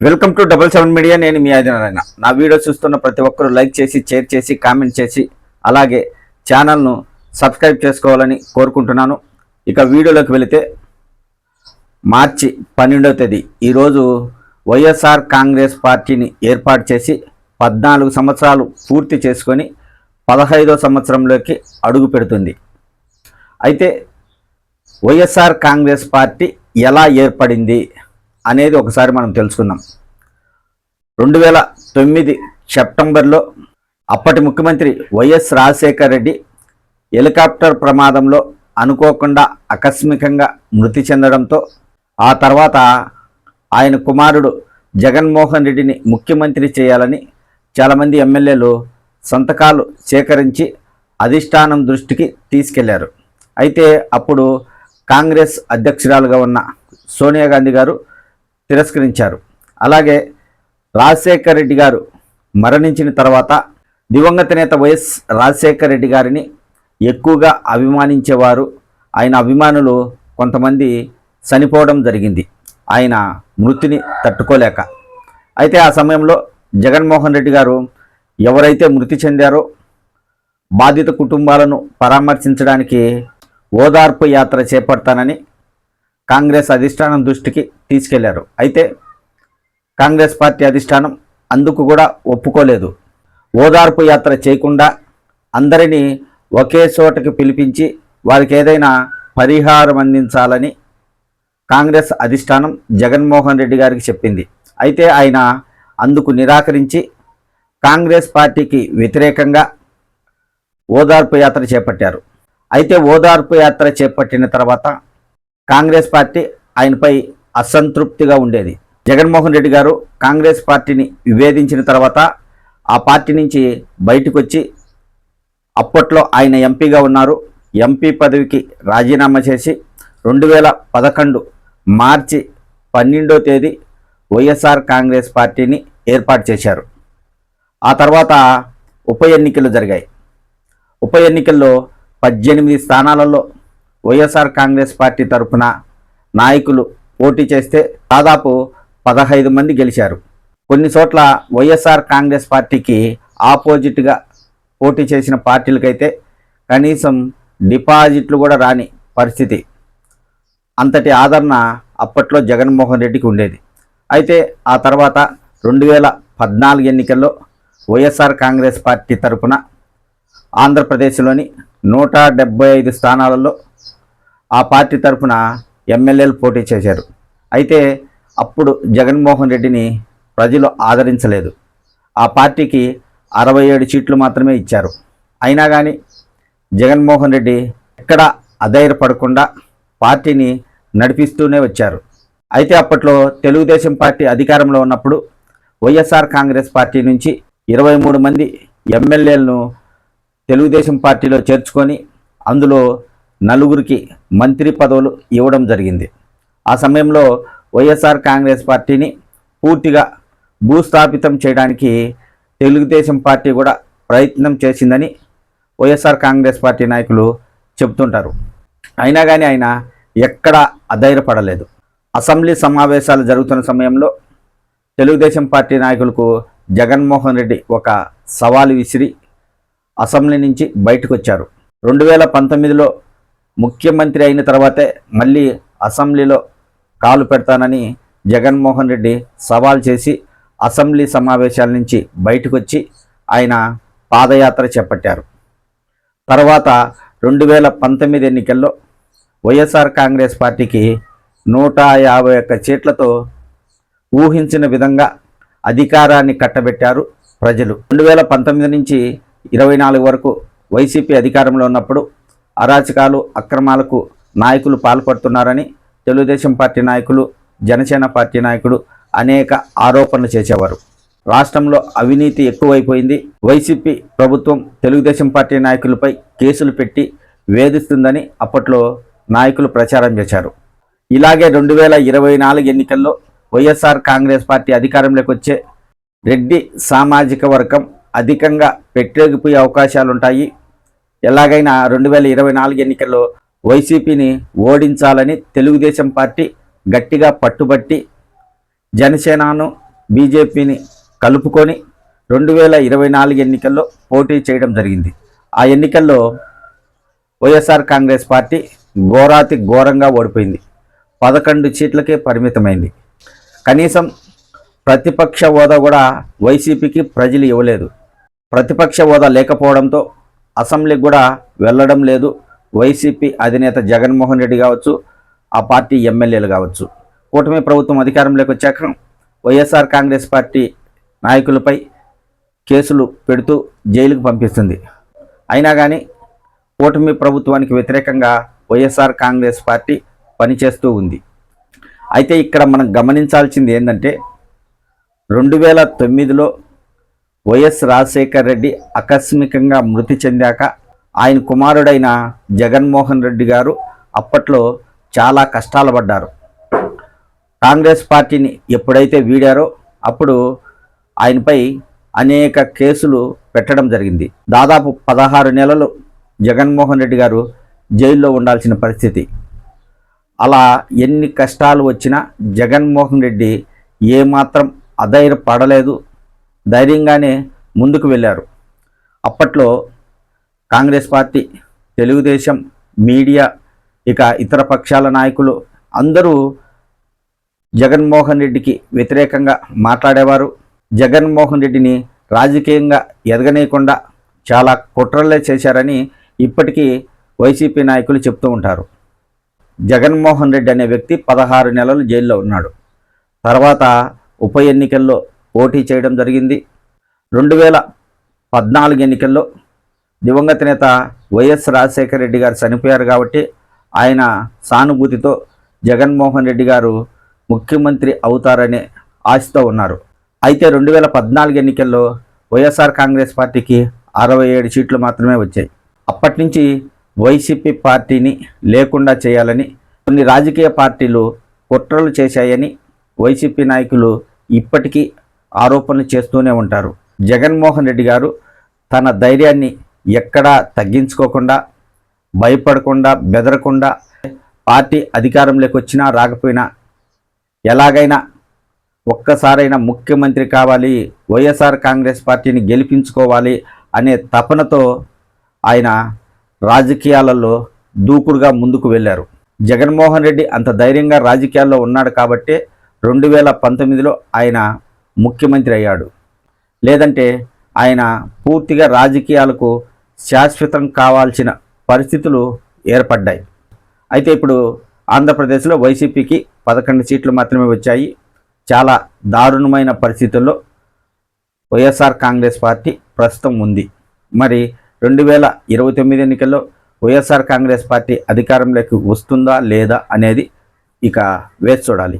Welcome to double seven media నేను మీ ఆదినారాయణ నా వీడియో చూస్తున్న ప్రతి ఒక్కరూ లైక్ చేసి షేర్ చేసి కామెంట్ చేసి అలాగే ఛానల్ను సబ్స్క్రైబ్ చేసుకోవాలని కోరుకుంటున్నాను. ఇక వీడియోలోకి వెళితే మార్చి పన్నెండవ తేదీ ఈరోజు వైఎస్ఆర్ కాంగ్రెస్ పార్టీని ఏర్పాటు చేసి పద్నాలుగు సంవత్సరాలు పూర్తి చేసుకొని పదహైదో సంవత్సరంలోకి అడుగు పెడుతుంది. అయితే వైఎస్ఆర్ కాంగ్రెస్ పార్టీ ఎలా ఏర్పడింది? అనేది ఒకసారి మనం తెలుసుకుందాం. రెండు వేల తొమ్మిది సెప్టెంబర్లో అప్పటి ముఖ్యమంత్రి వైఎస్ రాజశేఖర రెడ్డి హెలికాప్టర్ ప్రమాదంలో అనుకోకుండా ఆకస్మికంగా మృతి చెందడంతో ఆ తర్వాత ఆయన కుమారుడు జగన్మోహన్ రెడ్డిని ముఖ్యమంత్రి చేయాలని చాలామంది ఎమ్మెల్యేలు సంతకాలు సేకరించి అధిష్టానం దృష్టికి తీసుకెళ్ళారు. అయితే అప్పుడు కాంగ్రెస్ అధ్యక్షురాలుగా ఉన్న సోనియా గాంధీ గారు తిరస్కరించారు. అలాగే రాజశేఖర్ రెడ్డి గారు మరణించిన తర్వాత దివంగత నేత వైఎస్ రాజశేఖర్ రెడ్డి గారిని ఎక్కువగా అభిమానించేవారు. ఆయన అభిమానులు కొంతమంది చనిపోవడం జరిగింది. ఆయన మృతిని తట్టుకోలేక. అయితే ఆ సమయంలో జగన్మోహన్ రెడ్డి గారు ఎవరైతే మృతి చెందారో బాధిత కుటుంబాలను పరామర్శించడానికి ఓదార్పు యాత్ర చేపడతానని కాంగ్రెస్ అధిష్టానం దృష్టికి తీసుకెళ్ళారు. అయితే కాంగ్రెస్ పార్టీ అధిష్టానం అందుకు కూడా ఒప్పుకోలేదు. ఓదార్పు యాత్ర చేయకుండా అందరినీ ఒకే చోటకి పిలిపించి వారికి ఏదైనా పరిహారం అందించాలని కాంగ్రెస్ అధిష్టానం జగన్మోహన్ రెడ్డి గారికి చెప్పింది. అయితే ఆయన అందుకు నిరాకరించి కాంగ్రెస్ పార్టీకి వ్యతిరేకంగా ఓదార్పు యాత్ర చేపట్టారు. అయితే ఓదార్పు యాత్ర చేపట్టిన తర్వాత కాంగ్రెస్ పార్టీ ఆయనపై అసంతృప్తిగా ఉండేది. జగన్మోహన్ రెడ్డి గారు కాంగ్రెస్ పార్టీని విభేదించిన తర్వాత ఆ పార్టీ నుంచి బయటకు వచ్చి అప్పట్లో ఆయన ఎంపీగా ఉన్నారు. ఎంపీ పదవికి రాజీనామా చేసి రెండు వేల పదకొండు మార్చి పన్నెండో తేదీ వైఎస్ఆర్ కాంగ్రెస్ పార్టీని ఏర్పాటు చేశారు. ఆ తర్వాత ఉప ఎన్నికలు జరిగాయి. ఉప ఎన్నికల్లో పద్దెనిమిది స్థానాలలో వైఎస్ఆర్ కాంగ్రెస్ పార్టీ తరఫున నాయకులు పోటీ చేస్తే దాదాపు పదహైదు మంది గెలిచారు. కొన్ని చోట్ల వైఎస్ఆర్ కాంగ్రెస్ పార్టీకి ఆపోజిట్గా పోటీ చేసిన పార్టీలకైతే కనీసం డిపాజిట్లు కూడా రాని పరిస్థితి. అంతటి ఆదరణ అప్పట్లో జగన్మోహన్ రెడ్డికి ఉండేది. అయితే ఆ తర్వాత రెండు వేల పద్నాలుగు ఎన్నికల్లో వైఎస్ఆర్ కాంగ్రెస్ పార్టీ తరఫున ఆంధ్రప్రదేశ్లోని నూట డెబ్బై ఐదు స్థానాలలో ఆ పార్టీ తరఫున ఎమ్మెల్యేలు పోటీ చేశారు. అయితే అప్పుడు జగన్మోహన్ రెడ్డిని ప్రజలు ఆదరించలేదు. ఆ పార్టీకి అరవై ఏడు సీట్లు మాత్రమే ఇచ్చారు. అయినా కానీ జగన్మోహన్ రెడ్డి ఎక్కడ అధైర్యపడకుండా పార్టీని నడిపిస్తూనే వచ్చారు. అయితే అప్పట్లో తెలుగుదేశం పార్టీ అధికారంలో ఉన్నప్పుడు వైఎస్ఆర్ కాంగ్రెస్ పార్టీ నుంచి ఇరవై మూడు మంది ఎమ్మెల్యేలను తెలుగుదేశం పార్టీలో చేర్చుకొని అందులో నలుగురికి మంత్రి పదవులు ఇవ్వడం జరిగింది. ఆ సమయంలో వైఎస్ఆర్ కాంగ్రెస్ పార్టీని పూర్తిగా భూస్థాపితం చేయడానికి తెలుగుదేశం పార్టీ కూడా ప్రయత్నం చేసిందని వైఎస్ఆర్ కాంగ్రెస్ పార్టీ నాయకులు చెబుతుంటారు. అయినా కానీ ఆయన ఎక్కడా అధైర్యపడలేదు. అసెంబ్లీ సమావేశాలు జరుగుతున్న సమయంలో తెలుగుదేశం పార్టీ నాయకులకు జగన్మోహన్ రెడ్డి ఒక సవాలు విసిరి అసెంబ్లీ నుంచి బయటకు వచ్చారు రెండు వేల పంతొమ్మిదిలో ముఖ్యమంత్రి అయిన తర్వాతే మళ్ళీ అసెంబ్లీలో కాలు పెడతానని జగన్మోహన్ రెడ్డి సవాల్ చేసి అసెంబ్లీ సమావేశాల నుంచి బయటకు వచ్చి ఆయన పాదయాత్ర చేపట్టారు. తర్వాత రెండు వేల పంతొమ్మిది ఎన్నికల్లో వైఎస్ఆర్ కాంగ్రెస్ పార్టీకి నూట యాభై ఒక్క సీట్లతో ఊహించిన విధంగా అధికారాన్ని కట్టబెట్టారు ప్రజలు. రెండు వేల పంతొమ్మిది నుంచి ఇరవై నాలుగు వరకు వైసీపీ అధికారంలో ఉన్నప్పుడు అరాచకాలు అక్రమాలకు నాయకులు పాల్పడుతున్నారని తెలుగుదేశం పార్టీ నాయకులు జనసేన పార్టీ నాయకులు అనేక ఆరోపణలు చేసేవారు. రాష్ట్రంలో అవినీతి ఎక్కువైపోయింది. వైసీపీ ప్రభుత్వం తెలుగుదేశం పార్టీ నాయకులపై కేసులు పెట్టి వేధిస్తుందని అప్పట్లో నాయకులు ప్రచారం చేశారు. ఇలాగే రెండు వేల ఇరవై నాలుగు ఎన్నికల్లో వైఎస్ఆర్ కాంగ్రెస్ పార్టీ అధికారంలోకి వచ్చే రెడ్డి సామాజిక వర్గం అధికంగా పెట్టేగిపోయే అవకాశాలు ఉంటాయి ఎలాగైనా రెండు వేల ఇరవై నాలుగు ఎన్నికల్లో వైసీపీని ఓడించాలని తెలుగుదేశం పార్టీ గట్టిగా పట్టుబట్టి జనసేనను బీజేపీని కలుపుకొని రెండు వేల ఇరవై నాలుగు ఎన్నికల్లో పోటీ చేయడం జరిగింది. ఆ ఎన్నికల్లో వైఎస్ఆర్ కాంగ్రెస్ పార్టీ ఘోరాతి ఘోరంగా ఓడిపోయింది. పదకొండు సీట్లకే పరిమితమైంది. కనీసం ప్రతిపక్ష హోదా కూడా వైసీపీకి ప్రజలు ఇవ్వలేదు. ప్రతిపక్ష హోదా లేకపోవడంతో అసెంబ్లీకి కూడా వెళ్ళడం లేదు. వైసీపీ అధినేత జగన్మోహన్ రెడ్డి కావచ్చు ఆ పార్టీ ఎమ్మెల్యేలు కావచ్చు. కూటమి ప్రభుత్వం అధికారంలోకి వచ్చాక వైఎస్ఆర్ కాంగ్రెస్ పార్టీ నాయకులపై కేసులు పెడుతూ జైలుకు పంపిస్తుంది. అయినా కానీ కూటమి ప్రభుత్వానికి వ్యతిరేకంగా వైఎస్ఆర్ కాంగ్రెస్ పార్టీ పనిచేస్తూ ఉంది. అయితే ఇక్కడ మనం గమనించాల్సింది ఏంటంటే రెండు వేల తొమ్మిదిలో వైఎస్ రాజశేఖర్ రెడ్డి ఆకస్మికంగా మృతి చెందాక ఆయన కుమారుడైన జగన్మోహన్ రెడ్డి గారు అప్పట్లో చాలా కష్టాలు పడ్డారు. కాంగ్రెస్ పార్టీని ఎప్పుడైతే వీడారో అప్పుడు ఆయనపై అనేక కేసులు పెట్టడం జరిగింది. దాదాపు పదహారు నెలలు జగన్మోహన్ రెడ్డి గారు జైల్లో ఉండాల్సిన పరిస్థితి. అలా ఎన్ని కష్టాలు వచ్చినా జగన్మోహన్ రెడ్డి ఏమాత్రం అధైర్యపడలేదు ధైర్యంగానే ముందుకు వెళ్ళారు. అప్పట్లో కాంగ్రెస్ పార్టీ తెలుగుదేశం మీడియా ఇక ఇతర పక్షాల నాయకులు అందరూ జగన్మోహన్ రెడ్డికి వ్యతిరేకంగా మాట్లాడేవారు. జగన్మోహన్ రెడ్డిని రాజకీయంగా ఎదగనీయకుండా చాలా కుట్రలే చేశారని ఇప్పటికీ వైసీపీ నాయకులు చెప్తూ ఉంటారు. జగన్మోహన్ రెడ్డి అనే వ్యక్తి పదహారు నెలలు జైల్లో ఉన్నాడు. తర్వాత ఉప ఎన్నికల్లో పోటీ చేయడం జరిగింది. రెండు వేల పద్నాలుగు ఎన్నికల్లో దివంగత నేత వైఎస్ రాజశేఖర రెడ్డి గారు చనిపోయారు కాబట్టి ఆయన సానుభూతితో జగన్మోహన్ రెడ్డి గారు ముఖ్యమంత్రి అవుతారనే ఆశతో ఉన్నారు. అయితే రెండు వేల పద్నాలుగు ఎన్నికల్లో వైఎస్ఆర్ కాంగ్రెస్ పార్టీకి అరవై ఏడు సీట్లు మాత్రమే వచ్చాయి. అప్పటి నుంచి వైసీపీ పార్టీని లేకుండా చేయాలని కొన్ని రాజకీయ పార్టీలు కుట్రలు చేశాయని వైసీపీ నాయకులు ఇప్పటికీ ఆరోపణలు చేస్తూనే ఉంటారు. జగన్మోహన్ రెడ్డి గారు తన ధైర్యాన్ని ఎక్కడా తగ్గించుకోకుండా భయపడకుండా బెదరకుండా పార్టీ అధికారంలోకి వచ్చినా రాకపోయినా ఎలాగైనా ఒక్కసారైనా ముఖ్యమంత్రి కావాలి వైఎస్ఆర్ కాంగ్రెస్ పార్టీని గెలిపించుకోవాలి అనే తపనతో ఆయన రాజకీయాలలో దూకుడుగా ముందుకు వెళ్ళారు. జగన్మోహన్ రెడ్డి అంత ధైర్యంగా రాజకీయాల్లో ఉన్నాడు కాబట్టే రెండు వేల పంతొమ్మిదిలో ఆయన ముఖ్యమంత్రి అయ్యాడు. లేదంటే ఆయన పూర్తిగా రాజకీయాలకు శాశ్వతం కావాల్సిన పరిస్థితులు ఏర్పడ్డాయి. అయితే ఇప్పుడు ఆంధ్రప్రదేశ్లో వైసీపీకి పదకొండు సీట్లు మాత్రమే వచ్చాయి. చాలా దారుణమైన పరిస్థితుల్లో వైఎస్ఆర్ కాంగ్రెస్ పార్టీ ప్రస్తుతం ఉంది. మరి రెండు వేల ఇరవై తొమ్మిది ఎన్నికల్లో వైఎస్ఆర్ కాంగ్రెస్ పార్టీ అధికారంలోకి వస్తుందా లేదా అనేది ఇక వేచి చూడాలి.